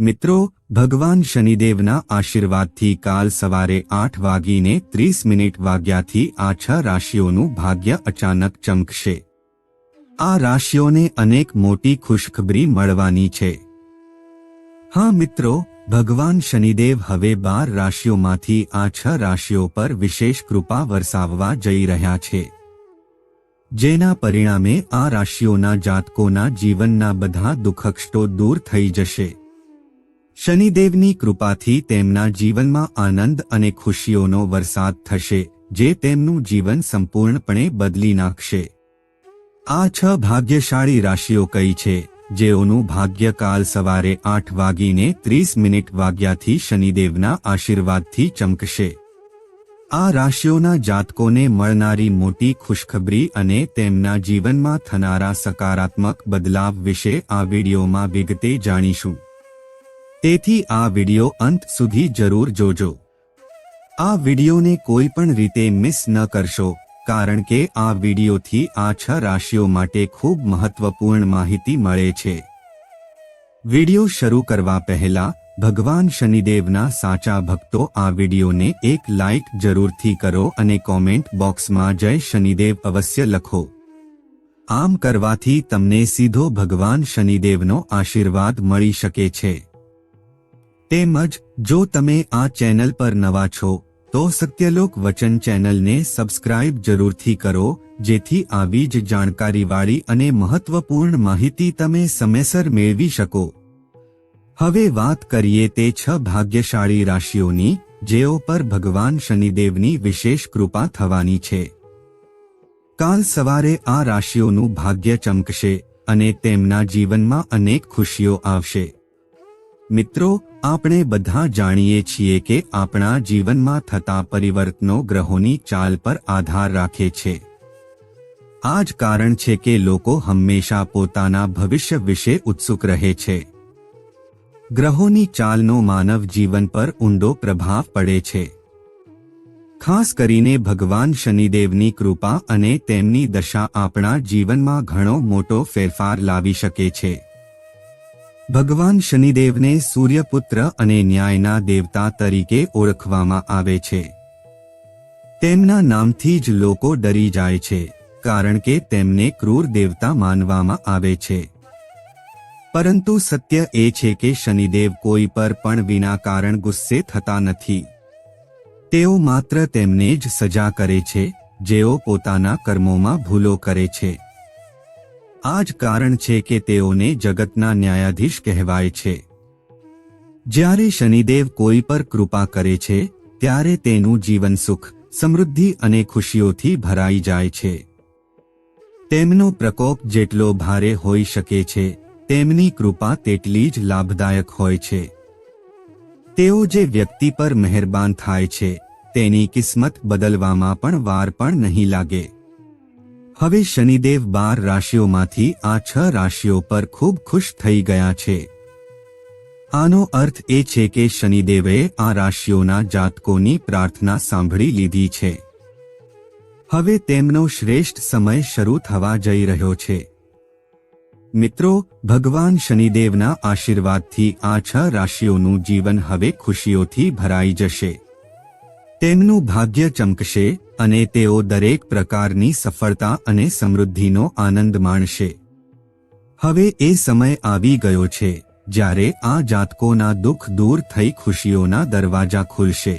મિત્રો, ભગવાન શનિદેવના આશીર્વાદથી કાલ સવારે આઠ વાગીને ત્રીસ મિનિટ વાગ્યાથી આ છ રાશિઓનું ભાગ્ય અચાનક ચમકશે. આ રાશિઓને અનેક મોટી ખુશખબરી મળવાની છે. હા મિત્રો, ભગવાન શનિદેવ હવે બાર રાશિઓમાંથી આ છ રાશિઓ પર વિશેષ કૃપા વરસાવવા જઈ રહ્યા છે. જેના પરિણામે આ રાશિઓના જાતકોના જીવનના બધા દુઃખક્ષટો દૂર થઈ જશે. શનિદેવની કૃપાથી તેમના જીવનમાં આનંદ અને ખુશીઓનો વરસાદ થશે, જે તેમનું જીવન સંપૂર્ણપણે બદલી નાખશે. આ છ ભાગ્યશાળી રાશિઓ કઈ છે, જેઓનું ભાગ્યકાલ સવારે આઠ વાગીને ત્રીસ મિનિટ વાગ્યાથી શનિદેવના આશીર્વાદથી ચમકશે. આ રાશિઓના જાતકોને મળનારી મોટી ખુશખબરી અને તેમના જીવનમાં થનારા સકારાત્મક બદલાવ વિશે આ વિડીયોમાં વિગતે જાણીશું. તેથી આ વીડિયો અંત સુધી જરૂર જોજો. આ વિડીયોને કોઈ પણ રીતે મિસ ન કરશો, કારણ કે આ વિડીયોથી આ છ રાશિઓ માટે ખૂબ મહત્વપૂર્ણ માહિતી મળે છે. વીડિયો શરૂ કરવા પહેલા, ભગવાન શનિદેવના સાચા ભક્તો આ વિડીયોને એક લાઇક જરૂરથી કરો અને કોમેન્ટ બોક્સમાં જય શનિદેવ અવશ્ય લખો. આમ કરવાથી તમને સીધો ભગવાન શનિદેવનો આશીર્વાદ મળી શકે છે. તેમજ, જો તમે આ ચેનલ પર નવા છો, તો સત્યલોક વચન ચેનલને સબસ્ક્રાઇબ જરૂરથી કરો, જેથી આવી જ જાણકારીવાળી અને મહત્વપૂર્ણ માહિતી તમે સમયસર મેળવી શકો. હવે વાત કરીએ તે છ ભાગ્યશાળી રાશિઓની, જેઓ પર ભગવાન શનિદેવની વિશેષ કૃપા થવાની છે. કાલ સવારે આ રાશિઓનું ભાગ્ય ચમકશે, અને તેમના જીવનમાં અનેક ખુશીઓ આવશે. મિત્રો, આપણે બધા જાણીએ છીએ કે આપણા જીવનમાં થતા પરિવર્તનો ગ્રહોની ચાલ પર આધાર રાખે છે. આ જ કારણ છે કે લોકો હંમેશા પોતાના ભવિષ્ય વિશે ઉત્સુક રહે છે. ગ્રહોની ચાલનો માનવ જીવન પર ઊંડો પ્રભાવ પડે છે. ખાસ કરીને ભગવાન શનિદેવની કૃપા અને તેમની દશા આપણા જીવનમાં ઘણો મોટો ફેરફાર લાવી શકે છે. ભગવાન શનિદેવને સૂર્યપુત્ર અને ન્યાયના દેવતા તરીકે ઓળખવામાં આવે છે. તેમના નામથી જ લોકો ડરી જાય છે, કારણ કે તેમને ક્રૂર દેવતા માનવામાં આવે છે. પરંતુ સત્ય એ છે કે શનિદેવ કોઈ પર પણ વિના કારણ ગુસ્સે થતા નથી. તેઓ માત્ર તેમને જ સજા કરે છે, જેઓ પોતાના કર્મોમાં ભૂલો કરે છે. આ જ કારણ છે કે તેઓને જગતના ન્યાયાધીશ કહેવાય છે. જ્યારે શનિદેવ કોઈ પર કૃપા કરે છે, ત્યારે તેનું જીવન સુખ, સમૃદ્ધિ અને ખુશીઓથી ભરાઈ જાય છે. તેમનો પ્રકોપ જેટલો ભારે હોઈ શકે છે, તેમની કૃપા તેટલી જ લાભદાયક હોય છે. તેઓ જે વ્યક્તિ પર મહેરબાન થાય છે, તેની કિસ્મત બદલવામાં પણ વાર પણ નહીં લાગે. હવે શનિદેવ બાર રાશિઓમાંથી આ છ રાશિઓ પર ખૂબ ખુશ થઈ ગયા છે. આનો અર્થ એ છે કે શનિદેવે આ રાશિઓના જાતકોની પ્રાર્થના સાંભળી લીધી છે. હવે તેમનો શ્રેષ્ઠ સમય શરૂ થવા જઈ રહ્યો છે. મિત્રો, ભગવાન શનિદેવના આશીર્વાદથી આ છ રાશિઓનું જીવન હવે ખુશીઓથી ભરાઈ જશે. તેમનું ભાગ્ય ચમકશે અને તેઓ દરેક પ્રકારની સફળતા અને સમૃદ્ધિનો આનંદ માણશે. હવે એ સમય આવી ગયો છે, જ્યારે આ જાતકોના દુઃખ દૂર થઈ ખુશીઓના દરવાજા ખુલશે.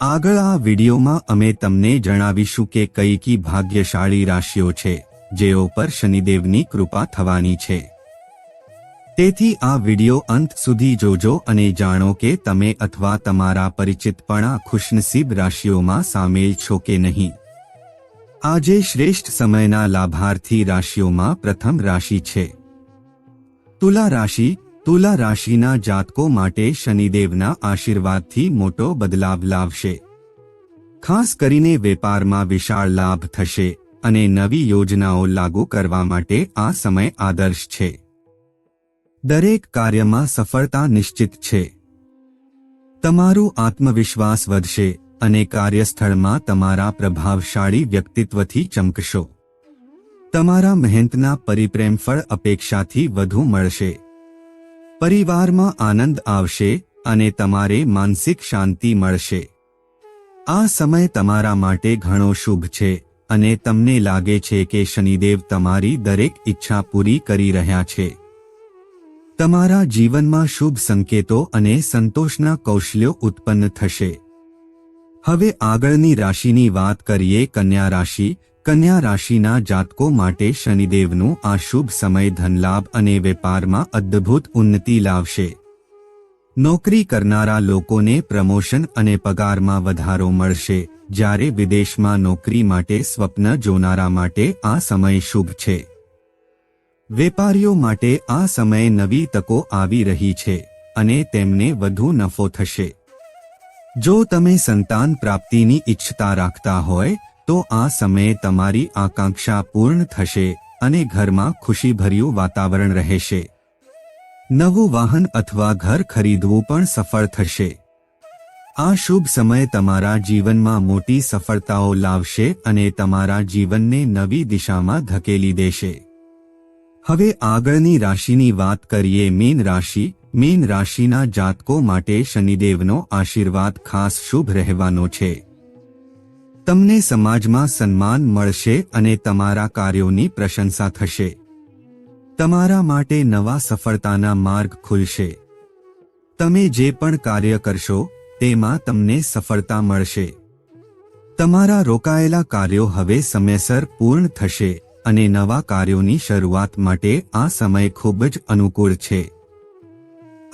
આગળ આ વિડીયોમાં અમે તમને જણાવીશું કે કઈ કી ભાગ્યશાળી રાશિઓ છે, જેઓ પર શનિદેવની કૃપા થવાની છે. તેથી આ વિડિયો અંત સુધી જોજો અને જાણો કે તમે અથવા તમારા પરિચિત પણ આ ખુશનસીબ રાશિઓમાં સામેલ છો કે નહીં. આજે શ્રેષ્ઠ સમયના લાભાર્થી રાશિઓમાં પ્રથમ રાશિ છે. તુલા રાશિ, તુલા રાશિના જાતકો માટે શનિદેવના આશીર્વાદથી મોટો બદલાવ લાવશે. ખાસ કરીને વેપારમાં વિશાળ લાભ થશે અને નવી યોજનાઓ લાગુ કરવા માટે આ સમય આદર્શ છે. દરેક કાર્યમાં સફળતા નિશ્ચિત છે. તમારું આત્મવિશ્વાસ વધશે અને કાર્યસ્થળમાં તમારા પ્રભાવશાળી વ્યક્તિત્વથી ચમકશો. તમારા મહેનતના પરિપ્રેમ ફળ અપેક્ષાથી વધુ મળશે. પરિવારમાં આનંદ આવશે અને તમારે માનસિક શાંતિ મળશે. આ સમય તમારા માટે ઘણો શુભ છે અને તમને લાગે છે કે શનિદેવ તમારી દરેક ઈચ્છા પૂરી કરી રહ્યા છે. તમારા જીવનમાં શુભ સંકેતો અને સંતોષના કૌશલ્યો ઉત્પન્ન થશે. હવે આગળની રાશિની વાત કરીએ કન્યા રાશિ. કન્યા રાશિના જાતકો માટે શનિદેવનું આ શુભ સમય ધનલાભ અને વેપારમાં અદ્ભુત ઉન્નતિ લાવશે. નોકરી કરનારા લોકોને પ્રમોશન અને પગારમાં વધારો મળશે. જ્યારે વિદેશમાં નોકરી માટે સ્વપ્ન જોનારા માટે આ સમય શુભ છે. વેપારીઓ માટે આ સમયે નવી તકો આવી રહી છે અને તેમને વધુ નફો થશે. જો તમે સંતાન પ્રાપ્તિની ઈચ્છતા રાખતા હોય, તો આ સમયે તમારી આકાંક્ષા પૂર્ણ થશે અને ઘરમાં ખુશીભર્યું વાતાવરણ રહેશે. નવું વાહન અથવા ઘર ખરીદવું પણ સફળ થશે. આ શુભ સમય તમારા જીવનમાં મોટી સફળતાઓ લાવશે અને તમારા જીવનને નવી દિશામાં ધકેલી દેશે. હવે આગળની રાશિની વાત કરીએ મીન રાશિ. મીન રાશિના જાતકો માટે શનિદેવનો આશીર્વાદ ખાસ શુભ રહેવાનો છે. તમને સમાજમાં સન્માન મળશે અને તમારા કાર્યોની પ્રશંસા થશે. તમારા માટે નવા સફળતાના માર્ગ ખુલશે. તમે જે પણ કાર્ય કરશો, તેમાં તમને સફળતા મળશે. તમારા રોકાયેલા કાર્યો હવે સમયસર પૂર્ણ થશે. અને નવા કાર્યોની શરૂઆત માટે આ સમય ખૂબ જ અનુકૂળ છે.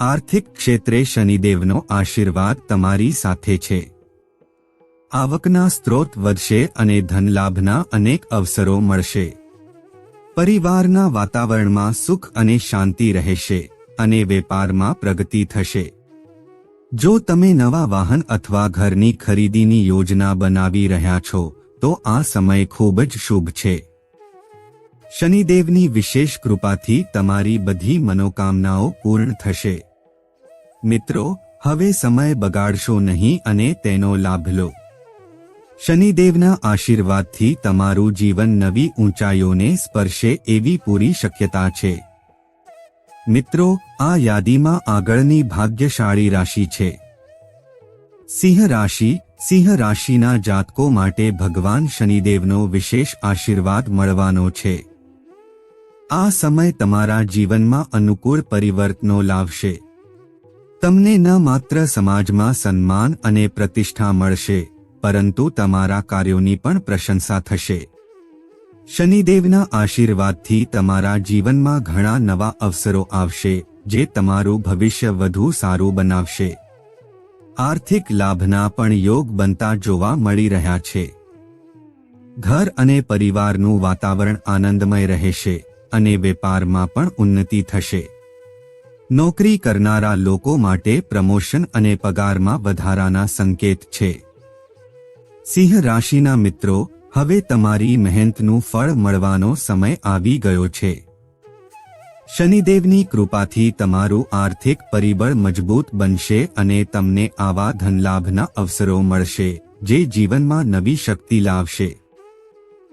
આર્થિક ક્ષેત્રે શનિદેવનો આશીર્વાદ તમારી સાથે છે. આવકના સ્ત્રોત વધશે અને ધનલાભના અનેક અવસરો મળશે. પરિવારના વાતાવરણમાં સુખ અને શાંતિ રહેશે અને વેપારમાં પ્રગતિ થશે. જો તમે નવા વાહન અથવા ઘરની ખરીદીની યોજના બનાવી રહ્યા છો, તો આ સમય ખૂબ જ શુભ છે. શનિદેવની વિશેષ કૃપાથી તમારી બધી મનોકામનાઓ પૂર્ણ થશે. મિત્રો, હવે સમય બગાડશો નહીં અને તેનો લાભ લો. શનિદેવના આશીર્વાદથી તમારું જીવન નવી ઊંચાઈઓને સ્પર્શે એવી પૂરી શક્યતા છે. મિત્રો, આ યાદીમાં આગળની ભાગ્યશાળી રાશિ છે. સિંહ રાશિ, સિંહ રાશિના જાતકો માટે ભગવાન શનિદેવનો વિશેષ આશીર્વાદ મળવાનો છે. આ સમય તમારા જીવનમાં અનુકૂળ પરિવર્તનો લાવશે. તમને ન માત્ર સમાજમાં સન્માન અને પ્રતિષ્ઠા મળશે, પરંતુ તમારા કાર્યોની પણ પ્રશંસા થશે. શનિદેવના આશીર્વાદથી તમારા જીવનમાં ઘણા નવા અવસરો આવશે, જે તમારું ભવિષ્ય વધુ સારું બનાવશે. આર્થિક લાભના પણ યોગ બનતા જોવા મળી રહ્યા છે. ઘર અને પરિવારનું વાતાવરણ આનંદમય રહેશે. અને વેપારમાં પણ ઉન્નતિ થશે. નોકરી કરનારા લોકો માટે પ્રમોશન અને પગારમાં વધારાના સંકેત છે. સિંહ રાશિના મિત્રો, હવે તમારી મહેનતનું ફળ મળવાનો સમય આવી ગયો છે. શનિદેવની કૃપાથી તમારું આર્થિક પરિબળ મજબૂત બનશે અને તમને આવા ધનલાભના અવસરો મળશે, જે જીવનમાં નવી શક્તિ લાવશે.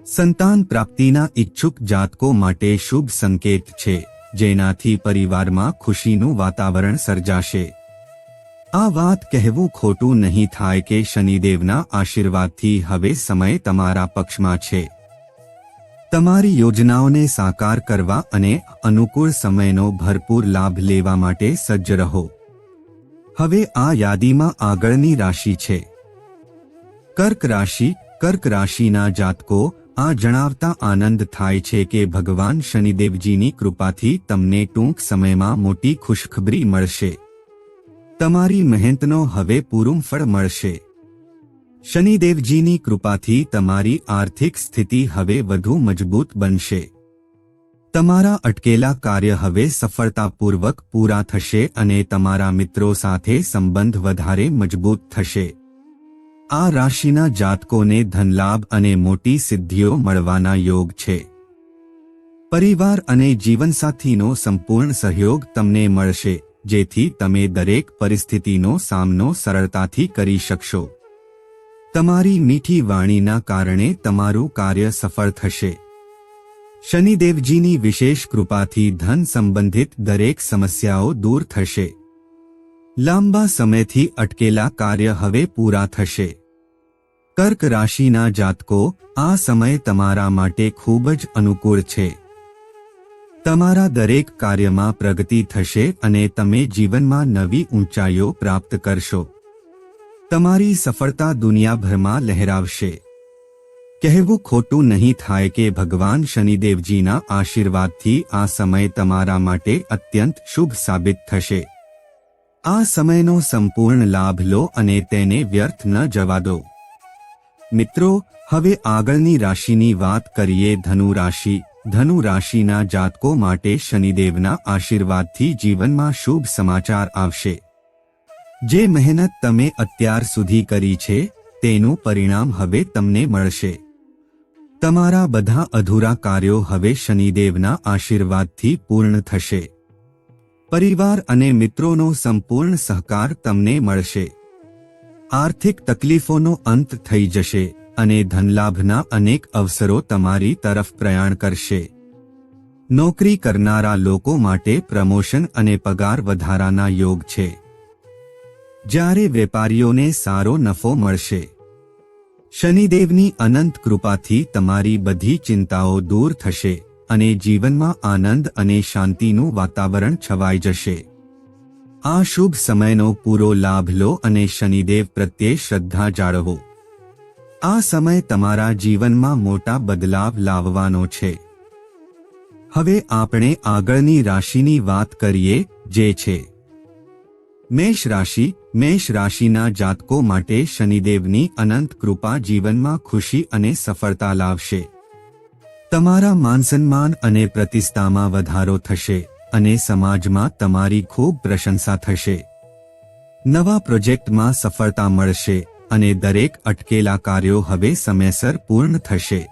સંતાન પ્રાપ્તિના ઇચ્છુક જાતકો માટે શુભ સંકેત છે, જેનાથી પરિવારમાં ખુશીનું વાતાવરણ સર્જાશે. આ વાત કહેવું ખોટું નહીં થાય કે શનિદેવના આશીર્વાદથી હવે સમય તમારા પક્ષમાં છે. તમારી યોજનાઓને સાકાર કરવા અને અનુકૂળ સમયનો ભરપૂર લાભ લેવા માટે સજ્જ રહો. હવે આ યાદીમાં આગળની રાશિ છે. કર્ક રાશિ, કર્ક રાશિના જાતકો આ જણાવતા આનંદ થાય છે કે ભગવાન શનિદેવજીની કૃપાથી તમને ટૂંક સમયમાં મોટી ખુશખબરી મળશે. તમારી મહેનતનો હવે પૂરું ફળ મળશે. શનિદેવજીની કૃપાથી તમારી આર્થિક સ્થિતિ હવે વધુ મજબૂત બનશે. તમારા અટકેલા કાર્ય હવે સફળતાપૂર્વક પૂરા થશે અને તમારા મિત્રો સાથે સંબંધ વધારે મજબૂત થશે. આ રાશિના જાતકોને ધનલાભ અને મોટી સિદ્ધિઓ મળવાના યોગ છે. પરિવાર અને જીવનસાથીનો સંપૂર્ણ સહયોગ તમને મળશે, જેથી તમે દરેક પરિસ્થિતિનો સામનો સરળતાથી કરી શકશો. તમારી મીઠી વાણીના કારણે તમારું કાર્ય સફળ થશે. શનિદેવજીની વિશેષ કૃપાથી ધન સંબંધિત દરેક સમસ્યાઓ દૂર થશે. લાંબા સમયથી અટકેલા કાર્ય હવે પૂરા થશે. કર્ક રાશિના જાતકો, આ સમય તમારા માટે ખૂબ જ અનુકૂળ છે. તમારા દરેક કાર્યમાં પ્રગતિ થશે અને તમે જીવનમાં નવી ઊંચાઈઓ પ્રાપ્ત કરશો. તમારી સફળતા દુનિયાભરમાં લહેરાવશે. કહેવું ખોટું નહીં થાય કે ભગવાન શનિદેવજીના આશીર્વાદથી આ સમય તમારા માટે અત્યંત શુભ સાબિત થશે. આ સમયનો સંપૂર્ણ લાભ લો અને તેને વ્યર્થ ન જવા દો. મિત્રો, હવે આગળની રાશિની વાત કરીએ ધનુ રાશિ. ધનુ રાશિના જાતકો માટે શનિદેવના આશીર્વાદથી જીવનમાં શુભ સમાચાર આવશે. જે મહેનત તમે અત્યાર સુધી કરી છે, તેનું પરિણામ હવે તમને મળશે. તમારા બધા અધૂરા કાર્યો હવે શનિદેવના આશીર્વાદથી પૂર્ણ થશે. પરિવાર અને મિત્રોનો સંપૂર્ણ સહકાર તમને મળશે. આર્થિક તકલીફોનો અંત થઈ જશે અને ધનલાભના અનેક અવસરો તમારી તરફ પ્રયાણ કરશે. નોકરી કરનારા લોકો માટે પ્રમોશન અને પગાર વધારાના યોગ છે. જ્યારે વેપારીઓને સારો નફો મળશે. શનિદેવની અનંત કૃપાથી તમારી બધી ચિંતાઓ દૂર થશે. અને જીવનમાં આનંદ અને શાંતિનું વાતાવરણ છવાઈ જશે. આ શુભ સમયનો પૂરો લાભ લો અને શનિદેવ પ્રત્યે શ્રદ્ધા જાળવો. આ સમય તમારા જીવનમાં મોટા બદલાવ લાવવાનો છે. હવે આપણે આગળની રાશિની વાત કરીએ, જે છે. મેષ રાશિ, મેષ રાશિના જાતકો માટે શનિદેવની અનંત કૃપા જીવનમાં ખુશી અને સફળતા લાવશે. તમારા માનસન્માન અને પ્રતિષ્ઠામાં વધારો થશે અને સમાજમાં તમારી ખૂબ પ્રશંસા થશે. નવા પ્રોજેક્ટમાં સફળતા મળશે અને દરેક અટકેલા કાર્યો હવે સમયસર પૂર્ણ થશે.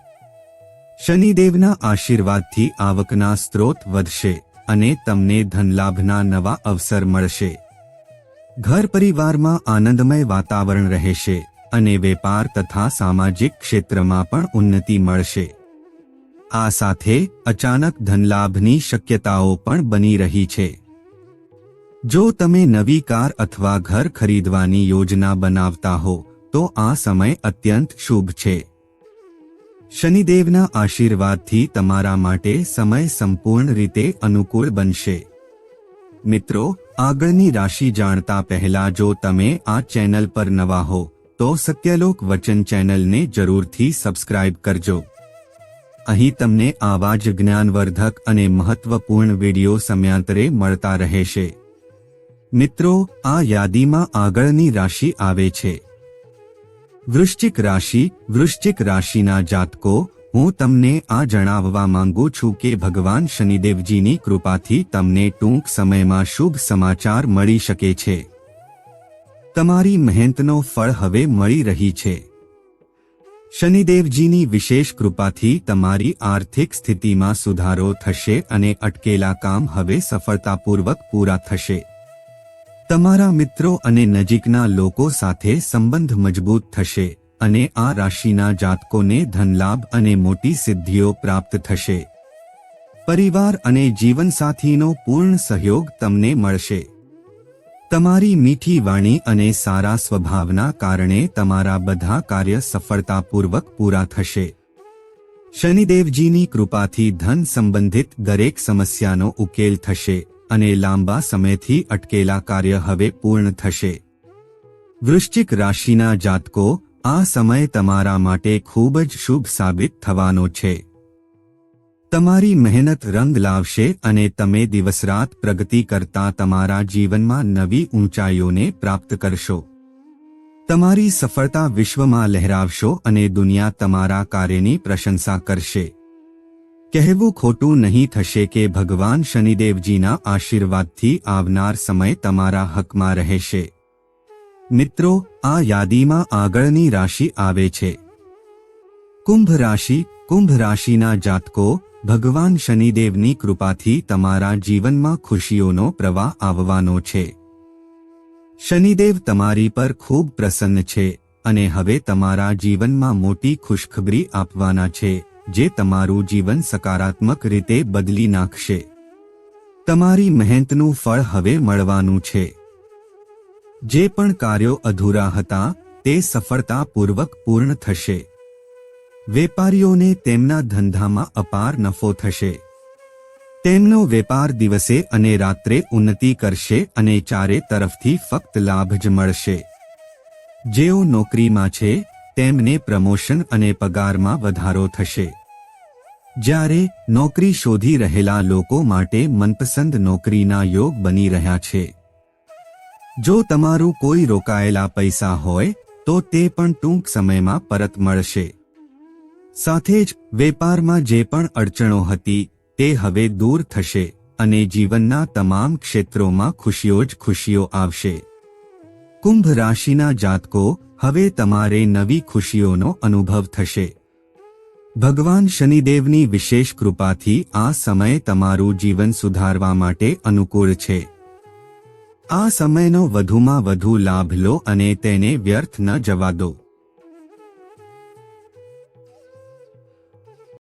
શનિદેવના આશીર્વાદથી આવકના સ્ત્રોત વધશે અને તમને ધનલાભના નવા અવસર મળશે. ઘર પરિવારમાં આનંદમય વાતાવરણ રહેશે અને વેપાર તથા સામાજિક ક્ષેત્રમાં પણ ઉન્નતિ મળશે. આ સાથે અચાનક ધનલાભની શક્યતાઓ પણ બની રહી છે. જો તમે નવી કાર અથવા ઘર ખરીદવાની યોજના બનાવતા હો, તો આ સમય અત્યંત શુભ છે. શનિદેવના આશીર્વાદથી તમારા માટે સમય સંપૂર્ણ રીતે અનુકૂળ બનશે. મિત્રો, આગળની રાશિ જાણતા પહેલા જો તમે આ ચેનલ પર નવા હો, તો સત્યલોક વચન ચેનલને જરૂરથી સબસ્ક્રાઇબ કરજો. અહીં તમને આવા જ જ્ઞાનવર્ધક અને મહત્વપૂર્ણ વીડિયો સમયાંતરે મળતા રહેશે. મિત્રો, આ યાદીમાં આગળની રાશિ આવે છે. વૃશ્ચિક રાશિ, વૃશ્ચિક રાશિના જાતકો, હું તમને આ જણાવવા માંગુ છું કે ભગવાન શનિદેવજીની કૃપાથી તમને ટૂંક સમયમાં શુભ સમાચાર મળી શકે છે. તમારી મહેનતનો ફળ હવે મળી રહી છે. શનિદેવજીની વિશેષ કૃપાથી તમારી આર્થિક સ્થિતિમાં સુધારો થશે અને અટકેલા કામ હવે સફળતાપૂર્વક પૂરા થશે. તમારા મિત્રો અને નજીકના લોકો સાથે સંબંધ મજબૂત થશે અને આ રાશિના જાતકોને ધનલાભ અને મોટી સિદ્ધિઓ પ્રાપ્ત થશે. પરિવાર અને જીવનસાથીનો પૂર્ણ સહયોગ તમને મળશે. તમારી મીઠી વાણી અને સારા સ્વભાવના કારણે તમારા બધા કાર્ય સફળતાપૂર્વક પૂરા થશે. શનિદેવજીની કૃપાથી ધન સંબંધિત દરેક સમસ્યાનો ઉકેલ થશે અને લાંબા સમયથી અટકેલા કાર્ય હવે પૂર્ણ થશે. વૃશ્ચિક રાશિના જાતકો, આ સમય તમારા માટે ખૂબ જ શુભ સાબિત થવાનો છે. તમારી મહેનત રંગ લાવશે અને તમે દિવસરાત પ્રગતિ કરતા તમારા જીવનમાં નવી ઊંચાઈઓને પ્રાપ્ત કરશો. તમારી સફળતા વિશ્વમાં લહેરાવશો અને દુનિયા તમારા કાર્યની પ્રશંસા કરશે. કહેવું ખોટું નહીં થશે કે ભગવાન શનિદેવજીના આશીર્વાદથી આવનાર સમય તમારા હકમાં રહેશે. મિત્રો, આ યાદીમાં આગળની રાશિ આવે છે. કુંભ રાશિ કુંભ રાશિના જાતકો, ભગવાન શનિદેવની કૃપાથી તમારા જીવનમાં ખુશીઓનો પ્રવાહ આવવાનો છે. શનિદેવ તમારી પર ખૂબ પ્રસન્ન છે અને હવે તમારા જીવનમાં મોટી ખુશખબરી આપવાના છે, જે તમારું જીવન સકારાત્મક રીતે બદલી નાખશે. તમારી મહેનતનું ફળ હવે મળવાનું છે. જે પણ કાર્યો અધૂરા હતા, તે સફળતાપૂર્વક પૂર્ણ થશે. વેપારીઓને તેમના ધંધામાં અપાર નફો થશે. તેમનો વેપાર દિવસે અને રાત્રે ઉન્નતિ કરશે અને ચારે તરફથી ફક્ત લાભ જ મળશે. જેઓ નોકરીમાં છે, તેમને પ્રમોશન અને પગારમાં વધારો થશે. જ્યારે નોકરી શોધી રહેલા લોકો માટે મનપસંદ નોકરીના યોગ બની રહ્યા છે. જો તમારું કોઈ રોકાયેલા પૈસા હોય, તો તે પણ ટૂંક સમયમાં પરત મળશે. સાથે જ વેપારમાં જે પણ અડચણો હતી તે હવે દૂર થશે અને જીવનના તમામ ક્ષેત્રોમાં ખુશીઓ જ ખુશીઓ આવશે. કુંભ રાશિના જાતકો હવે તમારે નવી ખુશીઓનો અનુભવ થશે. ભગવાન શનિદેવની વિશેષ કૃપાથી આ સમય તમારું જીવન સુધારવા માટે અનુકૂળ છે. આ સમયનો વધુમાં વધુ લાભ લો અને તેને વ્યર્થ ન જવા દો.